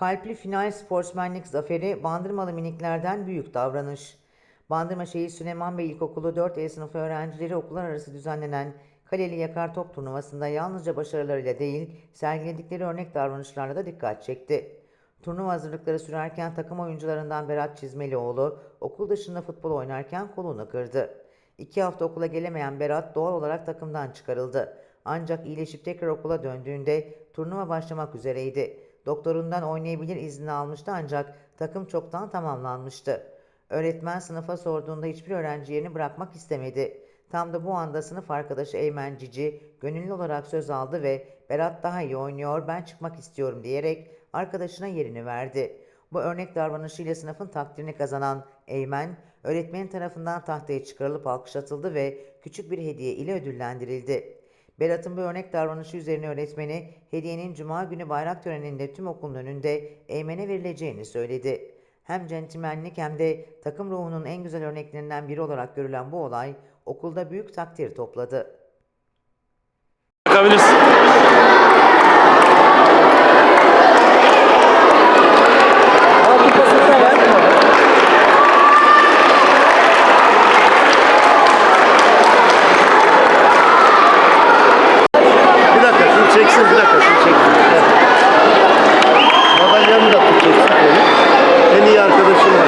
Kalpli final sportsmenlik zaferi Bandırmalı miniklerden büyük davranış. Bandırma Şehit Süleyman Bey İlkokulu 4 E sınıfı öğrencileri okullar arası düzenlenen Kaleli Yakar Top turnuvasında yalnızca başarılarıyla değil, sergiledikleri örnek davranışlarla da dikkat çekti. Turnuva hazırlıkları sürerken takım oyuncularından Berat Çizmelioğlu okul dışında futbol oynarken kolunu kırdı. İki hafta okula gelemeyen Berat doğal olarak takımdan çıkarıldı. Ancak iyileşip tekrar okula döndüğünde turnuva başlamak üzereydi. Doktorundan oynayabilir izni almıştı ancak takım çoktan tamamlanmıştı. Öğretmen sınıfa sorduğunda hiçbir öğrenci yerini bırakmak istemedi. Tam da bu anda sınıf arkadaşı Eymen Cici gönüllü olarak söz aldı ve Berat daha iyi oynuyor ben çıkmak istiyorum diyerek arkadaşına yerini verdi. Bu örnek davranışıyla sınıfın takdirini kazanan Eymen, öğretmenin tarafından tahtaya çıkarılıp alkışlatıldı ve küçük bir hediye ile ödüllendirildi. Berat'ın bu örnek davranışı üzerine öğretmeni hediyenin cuma günü bayrak töreninde tüm okulun önünde Eymen'e verileceğini söyledi. Hem centilmenlik hem de takım ruhunun en güzel örneklerinden biri olarak görülen bu olay okulda büyük takdir topladı. Bakabilirsin. Bir dakika şunu çeksin bir dakika şunu çeksin. Da tut çeksin. En iyi arkadaşım.